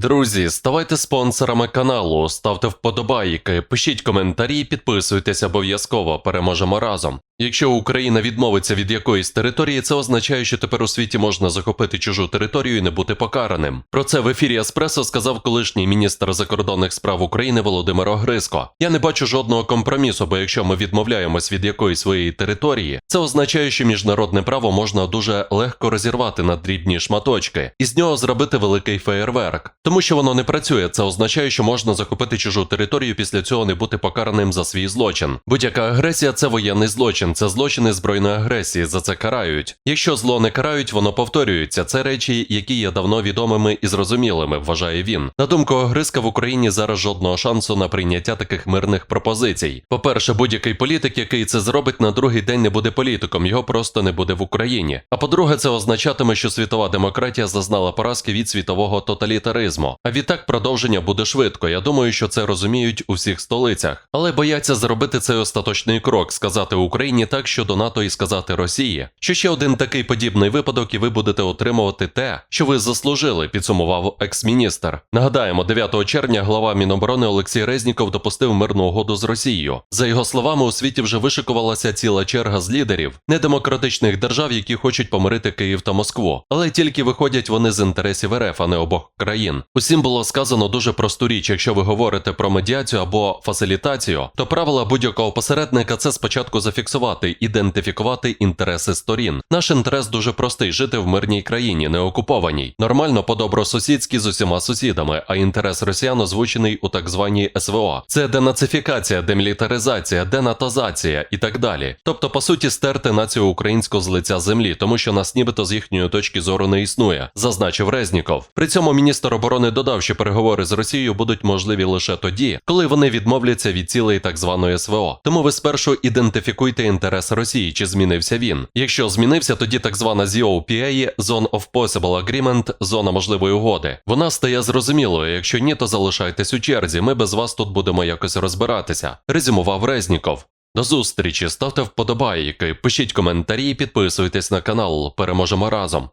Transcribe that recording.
Друзі, ставайте спонсорами каналу, ставте вподобайки, пишіть коментарі, підписуйтесь обов'язково, переможемо разом. Якщо Україна відмовиться від якоїсь території, це означає, що тепер у світі можна захопити чужу територію і не бути покараним. Про це в ефірі Еспресо сказав колишній міністр закордонних справ України Володимир Огриско. Я не бачу жодного компромісу, бо якщо ми відмовляємось від якоїсь своєї території, це означає, що міжнародне право можна дуже легко розірвати на дрібні шматочки і з нього зробити великий феєрверк. Тому що воно не працює, це означає, що можна захопити чужу територію, після цього не бути покараним за свій злочин. Будь-яка агресія це воєнний злочин, це злочини збройної агресії, за це карають. Якщо зло не карають, воно повторюється. Це речі, які є давно відомими і зрозумілими, вважає він. На думку Огриска, в Україні зараз жодного шансу на прийняття таких мирних пропозицій. По-перше, будь-який політик, який це зробить, на другий день не буде політиком, його просто не буде в Україні. А по-друге, це означатиме, що світова демократія зазнала поразки від світового тоталітаризму. А відтак продовження буде швидко. Я думаю, що це розуміють у всіх столицях, але бояться зробити цей остаточний крок, сказати Україні так щодо НАТО і сказати Росії, що ще один такий подібний випадок, і ви будете отримувати те, що ви заслужили, підсумував екс-міністр. Нагадаємо, 9 червня глава Міноборони Олексій Резніков допустив мирну угоду з Росією. За його словами, у світі вже вишикувалася ціла черга з лідерів недемократичних держав, які хочуть помирити Київ та Москву, але тільки виходять вони з інтересів РФ, а не обох країн. Усім було сказано дуже просту річ. Якщо ви говорите про медіацію або фасилітацію, то правила будь-якого посередника це спочатку зафіксувати, ідентифікувати інтереси сторін. Наш інтерес дуже простий жити в мирній країні, не окупованій. Нормально по-добросусідськи з усіма сусідами, а інтерес росіян озвучений у так званій СВО. Це денацифікація, демілітаризація, денатозація і так далі. Тобто, по суті, стерти націю українську з лиця землі, тому що нас нібито з їхньої точки зору не існує, зазначив Резніков. При цьому міністр оборони додав, що переговори з Росією будуть можливі лише тоді, коли вони відмовляться від цілей так званої СВО. Тому ви спершу ідентифікуйте інтерес Росії, чи змінився він. Якщо змінився, тоді так звана ZOPA – Zone of Possible Agreement – зона можливої угоди. Вона стає зрозумілою. Якщо ні, то залишайтесь у черзі. Ми без вас тут будемо якось розбиратися. Резюмував Резніков. До зустрічі, ставте вподобайки, пишіть коментарі, підписуйтесь на канал. Переможемо разом.